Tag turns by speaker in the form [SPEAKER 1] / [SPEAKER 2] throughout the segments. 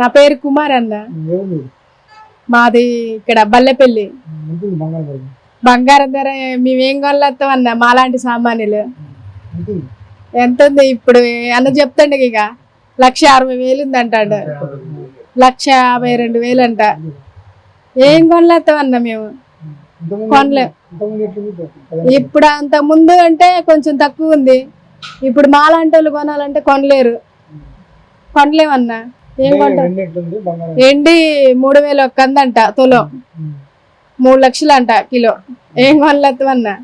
[SPEAKER 1] నా పేరు కుమార్ అన్న. మాది ఇక్కడ బల్లెపల్లి.
[SPEAKER 2] బంగారం ధర
[SPEAKER 1] మేమేం కొనలేస్తాం అన్న మాలాంటి సామాన్యులు. ఎంత ఉంది ఇప్పుడు? అన్న చెప్తాండి ఇక. లక్ష అరవై వేలు ఉంది అంటాడు. లక్ష యాభై రెండు వేలు అంట. ఏం కొనలేస్తాం అన్న మేము? కొనలే. ఇప్పుడు అంత ముందు అంటే కొంచెం తక్కువ ఉంది. ఇప్పుడు మాలాంటి వాళ్ళు కొనాలంటే కొనలేరు. కొనలేమన్నా? ఏం కొంటారు ఎండి మూడు వేలు ఒక్కందంట తులం. మూడు లక్షలు అంట కిలో. ఏం కొనలేస్తామన్నా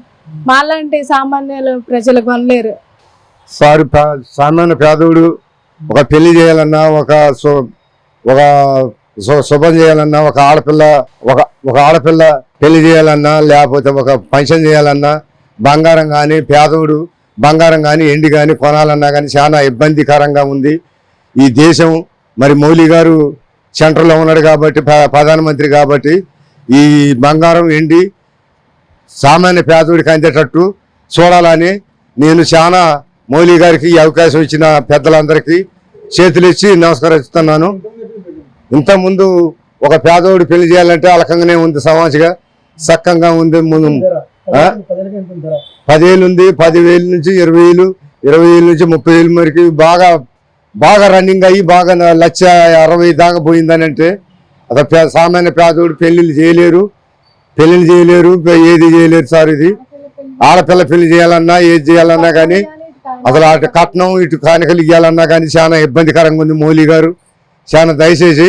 [SPEAKER 1] మాలాంటి సామాన్యులు ప్రజలు కొనలేరు.
[SPEAKER 3] సారి సామాన్య పేదవుడు ఒక పెళ్ళి చేయాలన్నా ఒక సు- ఒక శుభం చేయాలన్నా ఒక ఆడపిల్ల ఒక ఒక ఆడపిల్ల పెళ్ళి చేయాలన్నా లేకపోతే ఒక ఫంక్షన్ చేయాలన్నా బంగారం కానీ పేదవుడు బంగారం కానీ ఎండి కానీ కొనాలన్నా కానీ చాలా ఇబ్బందికరంగా ఉంది. ఈ దేశం మరి మౌలి గారు సెంటర్లో ఉన్నాడు కాబట్టి ప్ర- ప్రధానమంత్రి కాబట్టి ఈ బంగారం ఎండి సామాన్య పేదవుడికి అందేటట్టు చూడాలని నేను చాలా మౌలి గారికి ఈ అవకాశం ఇచ్చిన పెద్దలందరికీ చేతులెచ్చి నమస్కరిస్తున్నాను ఇంతకుముందు ఒక పేదోడు పెళ్ళి చేయాలంటే అలకంగానే ఉంది సమాజంగా సక్కంగా ఉంది ముందు పదివేలు ఉంది పదివేలు నుంచి ఇరవై వేలు ఇరవై వేలు నుంచి ముప్పై వేలు వరకు బాగా బాగా రన్నింగ్ అయ్యి బాగా లక్ష అరవై దాకా పోయిందని అంటే అసలు పే- సామాన్య పేదోడు పెళ్ళిళ్ళు చేయలేరు. పెళ్ళిళ్ళు చేయలేరు ఏది చేయలేరు సార్ ఇది. ఆడపిల్ల పెళ్ళి చేయాలన్నా ఏది చేయాలన్నా కానీ అసలు అటు కట్నం ఇటు కానుకలు ఇవ్వాలన్నా కానీ చాలా ఇబ్బందికరంగా ఉంది మోలీ గారు. చాలా దయచేసి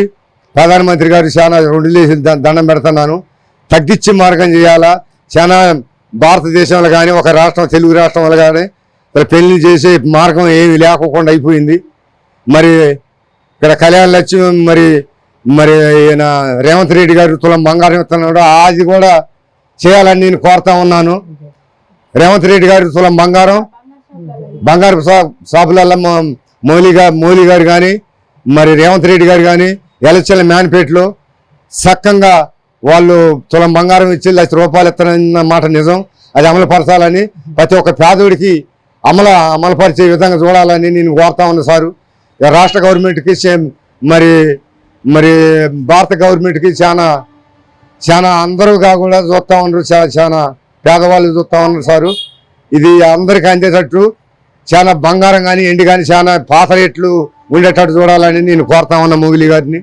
[SPEAKER 3] ప్రధానమంత్రి గారు చాలా రెండు లేసి దండం పెడుతున్నాను. తగ్గించి మార్గం చేయాలా? చాలా భారతదేశంలో కానీ ఒక రాష్ట్రం తెలుగు రాష్ట్రంలో కానీ పెళ్ళి చేసే మార్గం ఏమి లేకుండా అయిపోయింది. మరి ఇక్కడ కళ్యాణ లక్ష్మి మరి మరి ఈయన రేవంత్ రెడ్డి గారు తులం బంగారం ఇస్తున్నాడు అది కూడా చేయాలని నేను కోరుతా ఉన్నాను. రేవంత్ రెడ్డి గారు తులం బంగారం బంగారు షాపులలో మౌలి గారు మౌలి గారు కానీ మరి రేవంత్ రెడ్డి గారు కానీ ఎలక్షన్ల మ్యాన్పేట్లో సక్కంగా వాళ్ళు తులం బంగారం ఇచ్చి లక్ష రూపాయలు ఇస్తారన్న మాట నిజం. అది అమలు పరచాలని ప్రతి ఒక్క పేదోడికి అమలు అమలుపరిచే విధంగా చూడాలని నేను కోరుతా ఉన్నా సారు. రాష్ట్ర గవర్నమెంట్కి సేమ్ మరి మరి భారత గవర్నమెంట్కి చాలా చాలా అందరూ కాకుండా చూస్తూ ఉన్నారు చాలా చాలా పేదవాళ్ళు చూస్తూ ఉన్నారు సారు. ఇది అందరికీ అందేటట్టు చాలా బంగారం కానీ ఎండి కానీ చాలా పాత రేట్లు ఉండేటట్టు చూడాలని నేను కోరుతా ఉన్నా మొగిలి గారిని.